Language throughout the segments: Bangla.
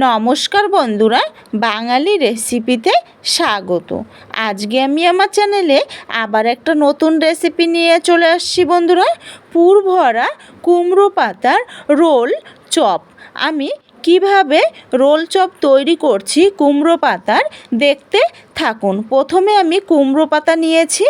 নমস্কার বন্ধুরা, বাঙালি রেসিপিতে স্বাগত। আজকে আমি আমার চ্যানেলে আবার একটা নতুন রেসিপি নিয়ে চলে আসছি বন্ধুরা পুর ভরা কুমড়ো পাতার রোল চপ। আমি কীভাবে রোল চপ তৈরি করছি কুমড়ো পাতার, দেখতে থাকুন। প্রথমে আমি কুমড়ো পাতা নিয়েছি।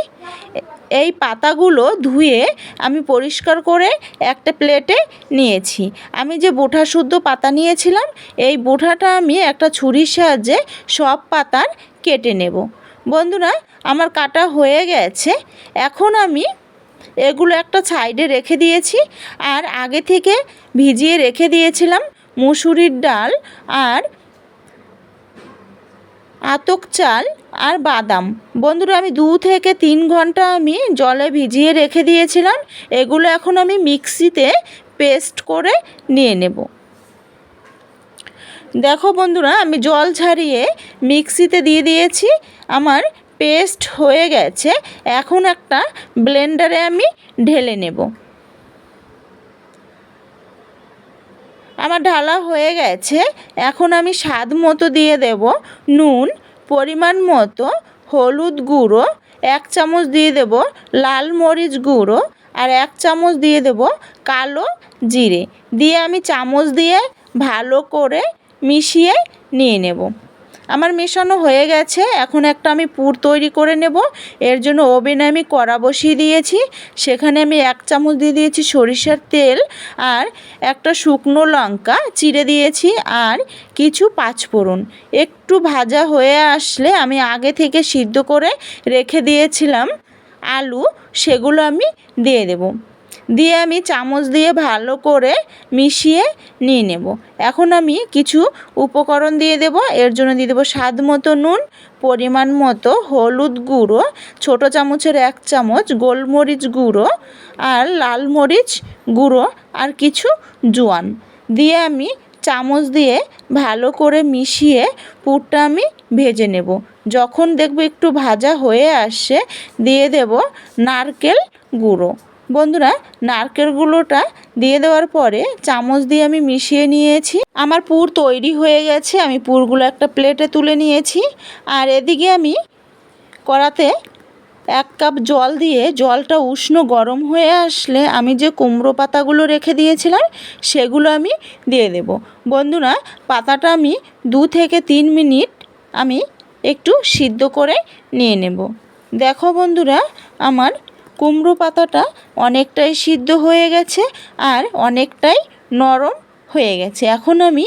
এই পাতাগুলো ধুয়ে আমি পরিষ্কার করে একটা প্লেটে নিয়েছি। আমি যে বোঠা শুদ্ধ পাতা নিয়েছিলাম, এই বোঠাটা আমি একটা ছুরির সাহায্যে সব পাতার কেটে নেব। বন্ধুরা, আমার কাটা হয়ে গেছে। এখন আমি এগুলো একটা সাইডে রেখে দিয়েছি আর আগে থেকে ভিজিয়ে রেখে দিয়েছিলাম মুসুরির ডাল আর আতক চাল আর বাদাম। বন্ধুরা, আমি দু থেকে তিন ঘণ্টা আমি জলে ভিজিয়ে রেখে দিয়েছিলাম। এগুলো এখন আমি মিক্সিতে পেস্ট করে নিয়ে নেব। দেখো বন্ধুরা, আমি জল ছাড়িয়ে মিক্সিতে দিয়ে দিয়েছি। আমার পেস্ট হয়ে গেছে। এখন একটা ব্লেন্ডারে আমি ঢেলে নেব। আমার ঢালা হয়ে গেছে। এখন আমি স্বাদ মতো দিয়ে দেব নুন পরিমাণ মতো হলুদ গুঁড়ো, এক চামচ দিয়ে দেব লাল মরিচ গুঁড়ো আর এক চামচ দিয়ে দেব কালো জিরে। দিয়ে আমি চামচ দিয়ে ভালো করে মিশিয়ে নিয়ে নেব। আমার মেশানো হয়ে গেছে। এখন একটা আমি পুর তৈরি করে নেব। এর জন্য ওভেনে আমি কড়া বসিয়ে দিয়েছি। সেখানে আমি এক চামচ দিয়ে দিয়েছি সরিষার তেল আর একটা শুকনো লঙ্কা চিড়ে দিয়েছি আর কিছু পাঁচফোড়ন। একটু ভাজা হয়ে আসলে আমি আগে থেকে সিদ্ধ করে রেখে দিয়েছিলাম। আলু সেগুলো আমি দিয়ে দেবো। দিয়ে আমি চামচ দিয়ে ভালো করে মিশিয়ে নিয়ে নেব। এখন আমি কিছু উপকরণ দিয়ে দেব। এর জন্য দিয়ে দেবো স্বাদ মতো নুন, পরিমাণ মতো হলুদ গুঁড়ো, ছোটো চামচের এক চামচ গোলমরিচ গুঁড়ো আর লাল মরিচ গুঁড়ো আর কিছু জোয়ান। দিয়ে আমি চামচ দিয়ে ভালো করে মিশিয়ে পুরটা আমি ভেজে নেব। যখন দেখব একটু ভাজা হয়ে আসছে, দিয়ে দেব নারকেল গুঁড়ো। বন্ধুরা, নারকেলগুলোটা দিয়ে দেওয়ার পরে চামচ দিয়ে আমি মিশিয়ে নিয়েছি। আমার পুর তৈরি হয়ে গেছে, আমি পুরগুলো একটা প্লেটে তুলে নিয়েছি। আর এদিকে আমি কড়াতে এক কাপ জল দিয়ে, জলটা উষ্ণ গরম হয়ে আসলে আমি যে কুমড়ো পাতাগুলো রেখে দিয়েছিলাম, সেগুলো আমি দিয়ে দেব। বন্ধুরা, পাতাটা আমি দু থেকে তিন মিনিট আমি একটু সিদ্ধ করে নিয়ে নেব। দেখো বন্ধুরা, আমার কুমড়ো পাতাটা অনেকটাই সিদ্ধ হয়ে গেছে আর অনেকটাই নরম হয়ে গেছে। এখন আমি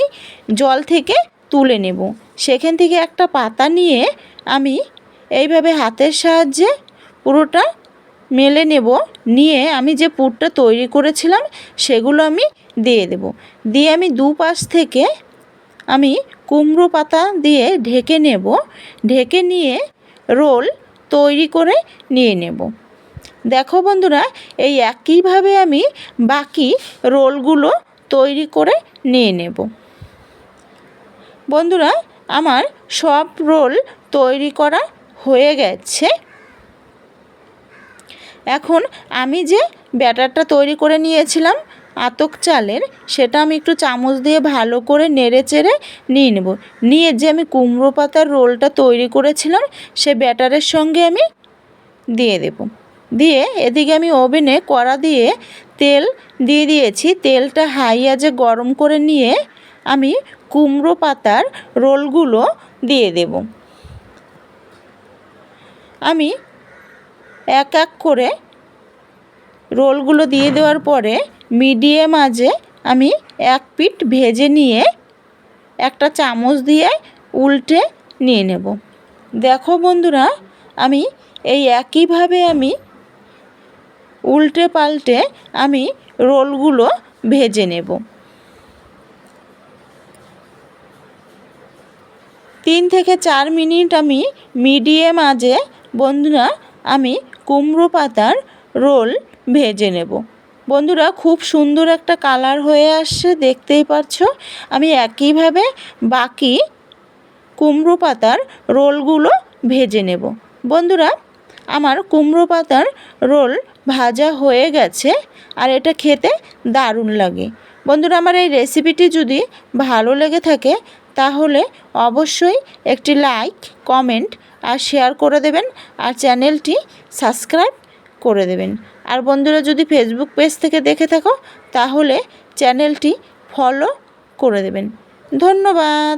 জল থেকে তুলে নেব। সেখান থেকে একটা পাতা নিয়ে আমি এইভাবে হাতের সাহায্যে পুরোটা মেলে নেব। নিয়ে আমি যে পুরটা তৈরি করেছিলাম সেগুলো আমি দিয়ে দেব। দিয়ে আমি দুপাশ থেকে আমি কুমড়ো পাতা দিয়ে ঢেকে নেব। ঢেকে নিয়ে রোল তৈরি করে নিয়ে নেব। দেখো বন্ধুরা, এই একইভাবে আমি বাকি রোলগুলো তৈরি করে নিয়ে নেব। বন্ধুরা, আমার সব রোল তৈরি করা হয়ে গেছে। এখন আমি যে ব্যাটারটা তৈরি করে নিয়েছিলাম, আতক চালের, সেটা আমি একটু চামচ দিয়ে ভালো করে নেড়ে চেড়ে নিয়ে নেব। নিয়ে যে আমি কুমড়ো পাতার রোলটা তৈরি করেছিলাম, সে ব্যাটারের সঙ্গে আমি দিয়ে দেব। দিয়ে এদিকে আমি ওভেনে কড়া দিয়ে তেল দিয়ে দিয়েছি। তেলটা হাই আজে গরম করে নিয়ে আমি কুমড়ো পাতার রোলগুলো দিয়ে দেব। আমি এক এক করে রোলগুলো দিয়ে দেওয়ার পরে মিডিয়াম আজে আমি এক পিঠ ভেজে নিয়ে একটা চামচ দিয়ে উল্টে নিয়ে নেব। দেখো বন্ধুরা, আমি এই একইভাবে আমি উল্টে পাল্টে আমি রোলগুলো ভেজে নেব। তিন থেকে চার মিনিট আমি মিডিয়াম আজে বন্ধুরা আমি কুমড়ো পাতার রোল ভেজে নেব। বন্ধুরা খুব সুন্দর একটা কালার হয়ে আসছে, দেখতেই পাচ্ছ। আমি একইভাবে বাকি কুমড়ো পাতার রোলগুলো ভেজে নেব। বন্ধুরা, আমার কুমড়ো পাতার রোল ভাজা হয়ে গেছে আর এটা খেতে দারুণ লাগে। বন্ধুরা, আমার এই রেসিপিটি যদি ভালো লেগে থাকে, তাহলে অবশ্যই একটি লাইক কমেন্ট আর শেয়ার করে দেবেন আর চ্যানেলটি সাবস্ক্রাইব করে দেবেন। আর বন্ধুরা, যদি ফেসবুক পেজ থেকে দেখে থাকো, তাহলে চ্যানেলটি ফলো করে দেবেন। ধন্যবাদ।